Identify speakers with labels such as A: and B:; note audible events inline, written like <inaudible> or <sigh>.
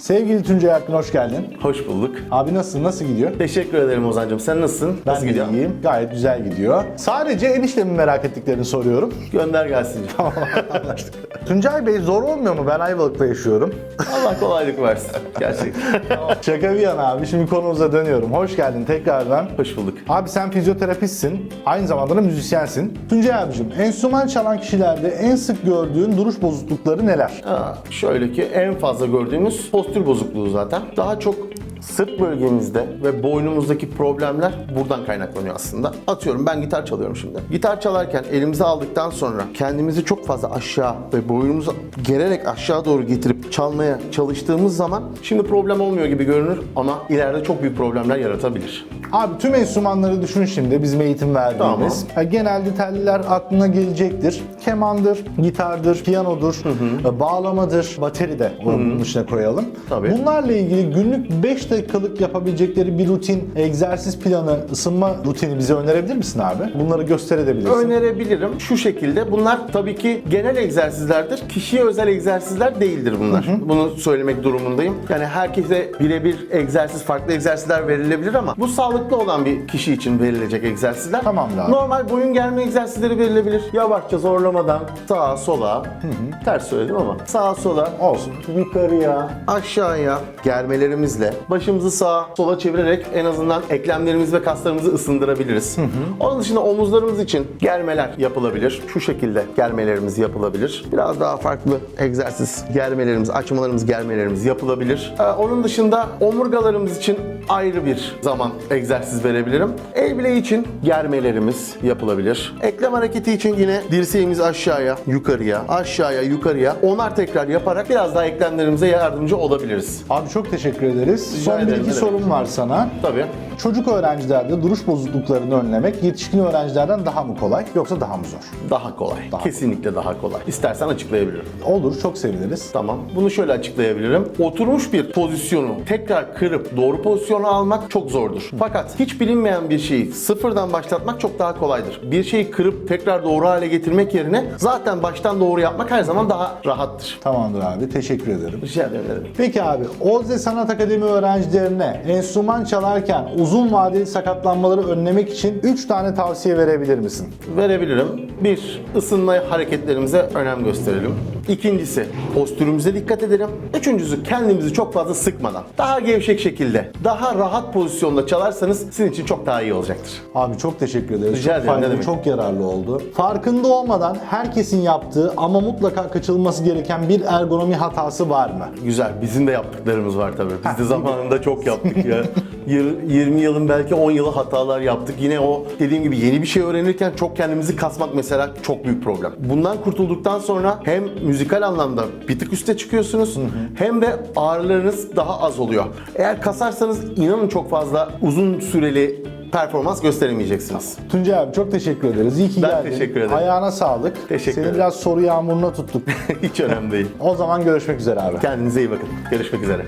A: Sevgili Tuncay Akın hoş geldin.
B: Hoş bulduk.
A: Abi nasılsın? Nasıl gidiyor?
B: Teşekkür ederim Ozan'cığım. Sen nasılsın?
A: Ben
B: Nasıl
A: de
B: gidiyor?
A: iyiyim. Gayet güzel gidiyor. Sadece eniştemin merak ettiklerini soruyorum.
B: Gönder gelsin. <laughs>
A: Tuncay Bey zor olmuyor mu? Ben Ayvalık'ta yaşıyorum.
B: Allah kolaylık versin. Gerçekten.
A: Şaka bir yana abi. Şimdi konumuza dönüyorum. Hoş geldin tekrardan.
B: Hoş bulduk.
A: Abi sen fizyoterapistsin. Aynı zamanda da müzisyensin. Tuncay abicim enstrüman çalan kişilerde en sık gördüğün duruş bozuklukları neler?
B: Ha, şöyle ki en fazla gördüğümüz postür bozukluğu zaten. Daha çok sırt bölgemizde ve boynumuzdaki problemler buradan kaynaklanıyor aslında. Atıyorum ben gitar çalıyorum şimdi. Gitar çalarken elimize aldıktan sonra kendimizi çok fazla aşağı ve boynumuzu gererek aşağı doğru getirip çalmaya çalıştığımız zaman şimdi problem olmuyor gibi görünür ama ileride çok büyük problemler yaratabilir.
A: Abi tüm enstrümanları düşün şimdi bizim eğitim verdiğimiz. Ha, Genelde telliler aklına gelecektir. Kemandır, gitardır, piyanodur, e, bağlamadır, bateri de bunun içine koyalım.
B: Tabii.
A: Bunlarla ilgili günlük 5 dakikalık yapabilecekleri bir rutin, egzersiz planı, ısınma rutini bize önerebilir misin abi? Bunları gösterebilirsin.
B: Önerebilirim şu şekilde. Bunlar tabii ki genel egzersizlerdir. Kişiye özel egzersizler değildir bunlar. Bunu söylemek durumundayım. Yani herkese birebir egzersiz, farklı egzersizler verilebilir ama bu sağlıklı olan bir kişi için verilecek egzersizler.
A: Tamamdır abi.
B: Normal boyun germe egzersizleri verilebilir. Yavaşça zorlamadan sağa sola. Ters söyledim ama. Sağa sola.
A: Olsun.
B: Yukarıya, aşağıya germelerimizle başımızı sağa sola çevirerek en azından eklemlerimizi ve kaslarımızı ısındırabiliriz. Onun dışında omuzlarımız için germeler yapılabilir. Şu şekilde germelerimiz yapılabilir. Biraz daha farklı egzersiz germelerimiz, açmalarımız, germelerimiz yapılabilir. Ee, onun dışında omurgalarımız için ayrı bir zaman egzersiz verebilirim. El bileği için germelerimiz yapılabilir. Eklem hareketi için yine dirseğimizi aşağıya, yukarıya, aşağıya, yukarıya onar tekrar yaparak biraz daha eklemlerimize yardımcı olabiliriz.
A: Abi çok teşekkür ederiz. Son bir iki sorum var sana.
B: Tabii.
A: Çocuk öğrencilerde duruş bozukluklarını önlemek yetişkin öğrencilerden daha mı kolay yoksa daha mı zor?
B: Daha kolay.
A: Daha
B: Kesinlikle daha kolay. İstersen açıklayabilirim.
A: Olur, çok seviniriz.
B: Tamam. Bunu şöyle açıklayabilirim. Oturmuş bir pozisyonu tekrar kırıp doğru pozisyona almak çok zordur. Fakat hiç bilinmeyen bir şeyi sıfırdan başlatmak çok daha kolaydır. Bir şeyi kırıp tekrar doğru hale getirmek yerine zaten baştan doğru yapmak her zaman daha rahattır.
A: Tamamdır abi, teşekkür ederim.
B: Rica ederim.
A: Peki abi, Ozze Sanat Akademi öğrencilerine enstrüman çalarken uzun vadeli sakatlanmaları önlemek için 3 tane tavsiye verebilir misin?
B: Verebilirim. Bir, ısınma hareketlerimize önem gösterelim. İkincisi, postürümüze dikkat edelim. Üçüncüsü, kendimizi çok fazla sıkmadan, daha gevşek şekilde, daha rahat pozisyonda çalarsanız sizin için çok daha iyi olacaktır.
A: Abi çok teşekkür ederiz.
B: Rica
A: çok
B: ederim,
A: faydalı, çok yararlı oldu. Farkında olmadan herkesin yaptığı ama mutlaka kaçınılması gereken bir ergonomi hatası var mı?
B: Güzel, bizim de yaptıklarımız var tabii. Biz de zamanında çok yaptık ya. <laughs> Yir- 20 yılın belki 10 yılı hatalar yaptık. Yine o dediğim gibi yeni bir şey öğrenirken çok kendimizi kasmak mesela çok büyük problem. Bundan kurtulduktan sonra hem müzikal anlamda bir tık üste çıkıyorsunuz hem de ağrılarınız daha az oluyor. Eğer kasarsanız inanın çok fazla uzun süreli performans gösteremeyeceksiniz.
A: Tuncay abi çok teşekkür ederiz. İyi ki
B: Ben
A: geldin.
B: teşekkür ederim.
A: Ayağına sağlık.
B: Teşekkür
A: Seni
B: ederim.
A: biraz soru yağmuruna tuttuk. <laughs>
B: Hiç önemli değil.
A: o zaman görüşmek üzere abi.
B: Kendinize iyi bakın. Görüşmek üzere.